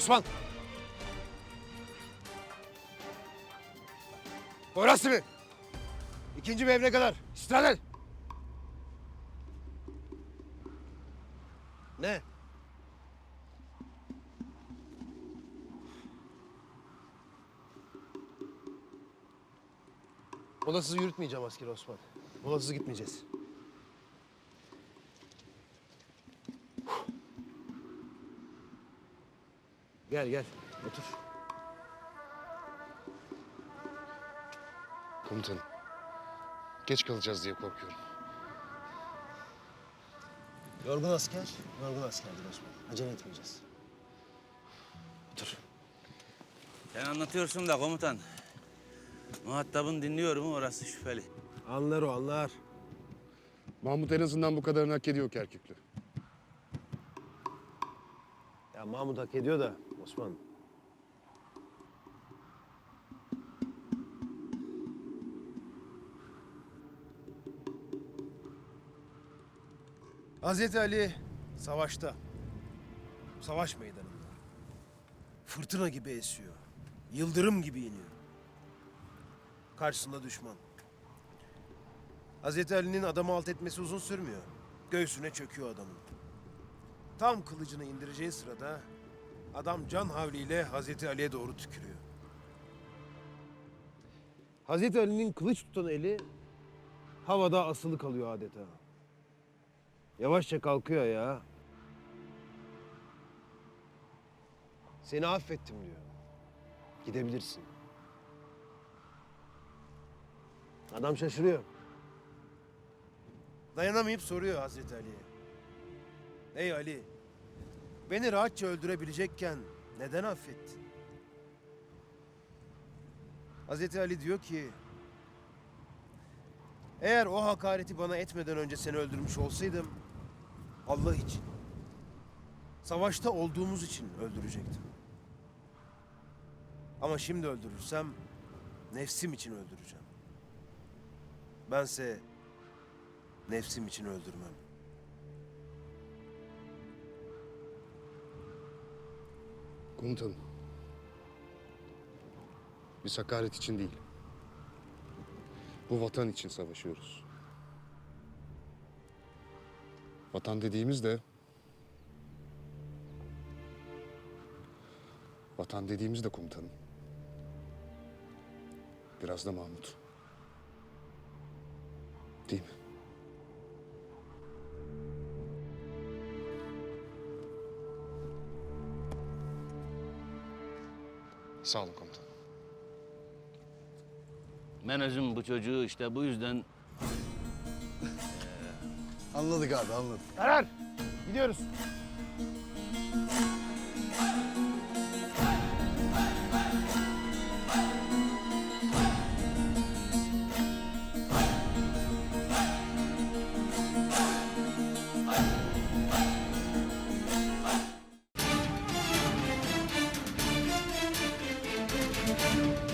Osman! Orası mı? İkinci bir evine kadar. İstirahat et. Ne? Molasız yürütmeyeceğim asker Osman. Molasız gitmeyeceğiz. Gel gel otur. Komutanım. Geç kalacağız diye korkuyorum. Yorgun asker, yorgun askerdir Osman. Acele etmeyeceğiz. Otur. Sen anlatıyorsun da komutan. Muhatabın dinliyor mu orası şüpheli. Anlar o anlar. Mahmut en azından bu kadarını hak ediyor Kerküklü. Ya Mahmut hak ediyor da Osman. Hazreti Ali savaşta. Savaş meydanında. Fırtına gibi esiyor. Yıldırım gibi iniyor. Karşısında düşman. Hazreti Ali'nin adamı alt etmesi uzun sürmüyor. Göğsüne çöküyor adamın. Tam kılıcını indireceği sırada adam can havliyle Hazreti Ali'ye doğru tükürüyor. Hazreti Ali'nin kılıç tutan eli havada asılı kalıyor adeta. Yavaşça kalkıyor ya. Seni affettim diyor. Gidebilirsin. Adam şaşırıyor. Dayanamayıp soruyor Hazreti Ali'ye. Ey Ali, beni rahatça öldürebilecekken neden affettin? Hazreti Ali diyor ki, eğer o hakareti bana etmeden önce seni öldürmüş olsaydım, Allah için, savaşta olduğumuz için öldürecektim. Ama şimdi öldürürsem, nefsim için öldüreceğim. Bense nefsim için öldürmem. Komutanım. Biz hakaret için değil. Bu vatan için savaşıyoruz. Vatan dediğimiz de... Vatan dediğimiz de komutanım. Biraz da Mahmut. Değil mi? Sağ olun komutanım. Ben özüm bu çocuğu işte bu yüzden Anladık abi anladık. Karar! Gidiyoruz. you